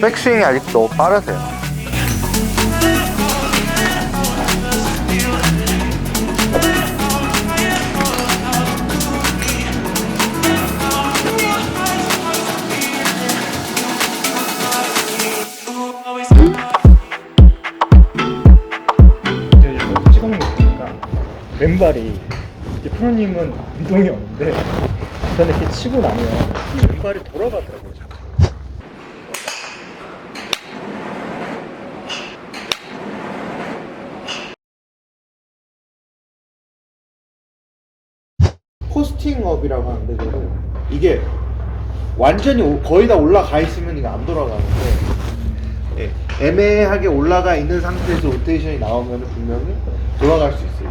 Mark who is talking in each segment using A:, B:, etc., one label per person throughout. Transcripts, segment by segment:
A: 백스윙이 아직 너무 빠르세요.
B: 왼발이 이제 프로님은 운동이 없는데 저는 이렇게 치고 나면 이 왼발이 돌아가더라고요 자꾸
A: 포스팅업이라고 하는데 저는 이게 완전히 오- 거의 다 올라가 있으면 이게 안 돌아가는데 예, 애매하게 올라가 있는 상태에서 로테이션이 나오면 분명히 돌아갈 수 있어요.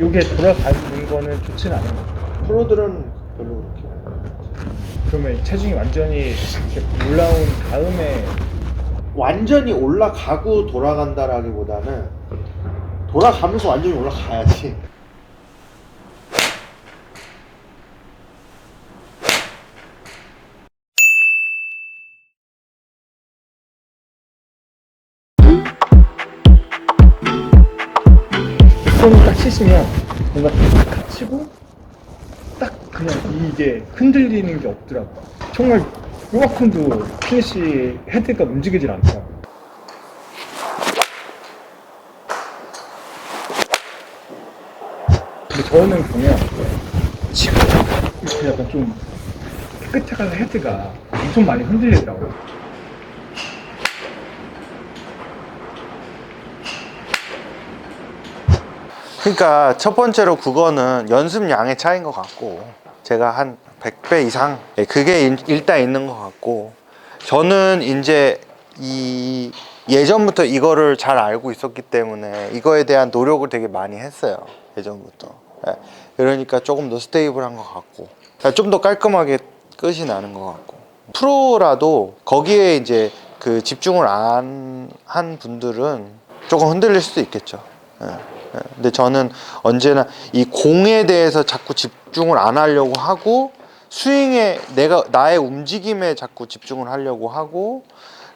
B: 이게 돌아가는 거는 좋지는 않은 거죠
A: 프로들은 별로 그렇게
B: 그러면 체중이 완전히 이렇게 올라온 다음에
A: 완전히 올라가고 돌아간다라기보다는 돌아가면서 완전히 올라가야지.
B: 손을 딱 치시면 뭔가 딱 치고 딱 그냥 이게 흔들리는 게 없더라고요. 정말 요만큼도 피니시 헤드가 움직이질 않더라고요. 근데 저는 보면 지금 이렇게 약간 좀 끝에 가서 헤드가 엄청 많이 흔들리더라고요
A: 그러니까 첫 번째로 그거는 연습량의 차이인 것 같고 제가 한 100배 이상? 예, 그게 일- 일단 있는 것 같고 저는 이제 이 예전부터 이거를 잘 알고 있었기 때문에 이거에 대한 노력을 되게 많이 했어요 예전부터. 예, 그러니까 조금 더 스테이블한 것 같고 좀 더 깔끔하게 끝이 나는 것 같고. 프로라도 거기에 이제 그 집중을 안 한 분들은 조금 흔들릴 수도 있겠죠. 예. 예, 근데 저는 언제나 이 공에 대해서 자꾸 집중을 안 하려고 하고 스윙에 내가 나의 움직임에 자꾸 집중을 하려고 하고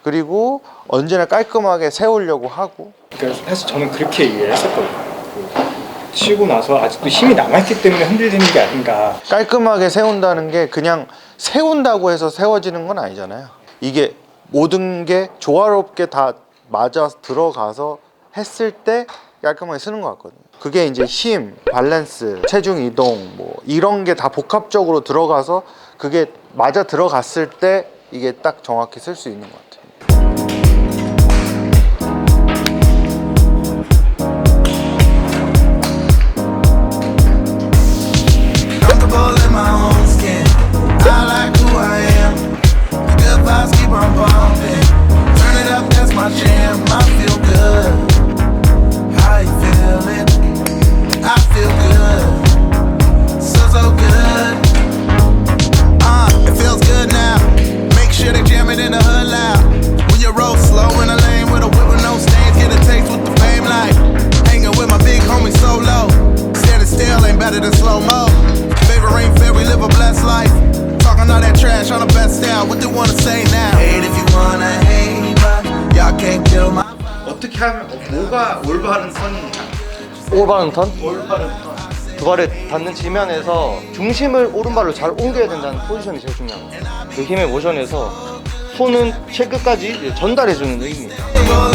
A: 그리고 언제나 깔끔하게 세우려고 하고
B: 그러니까 사실 저는 그렇게 이해를 했었거든요. 그 치고 나서 아직도 힘이 남아있기 때문에 흔들리는 게 아닌가.
A: 깔끔하게 세운다는 게 그냥 세운다고 해서 세워지는 건 아니잖아요. 이게 모든 게 조화롭게 다 맞아 들어가서 했을 때 깔끔하게 쓰는 것 같거든요. 그게 이제 힘, 밸런스, 체중 이동 뭐 이런 게 다 복합적으로 들어가서 그게 맞아 들어갔을 때 이게 딱 정확히 쓸 수 있는 것 같아요.
C: It in the hood loud. When you roll slow in a lane with a whip with no stains, get a taste with the fame light. Hanging with my big homie solo. Standing still ain't better than slow mo. Favorite ain't fair, we live a blessed life. Talking all that trash on the best style. What they wanna say now? Hate if you wanna hate, but y'all can't kill my.
A: 어떻게 하면 뭐가 올바른 턴인가?
D: 올바른 턴?
A: 올바른 턴.
D: 두 발을 닿는 지면에서 중심을 오른발로 잘 옮겨야 된다는 포지션이 제일 중요한 거예요. 그 힘의 모션에서 손은 채끝까지 전달해주는 의미.
C: Comfortable in my own skin.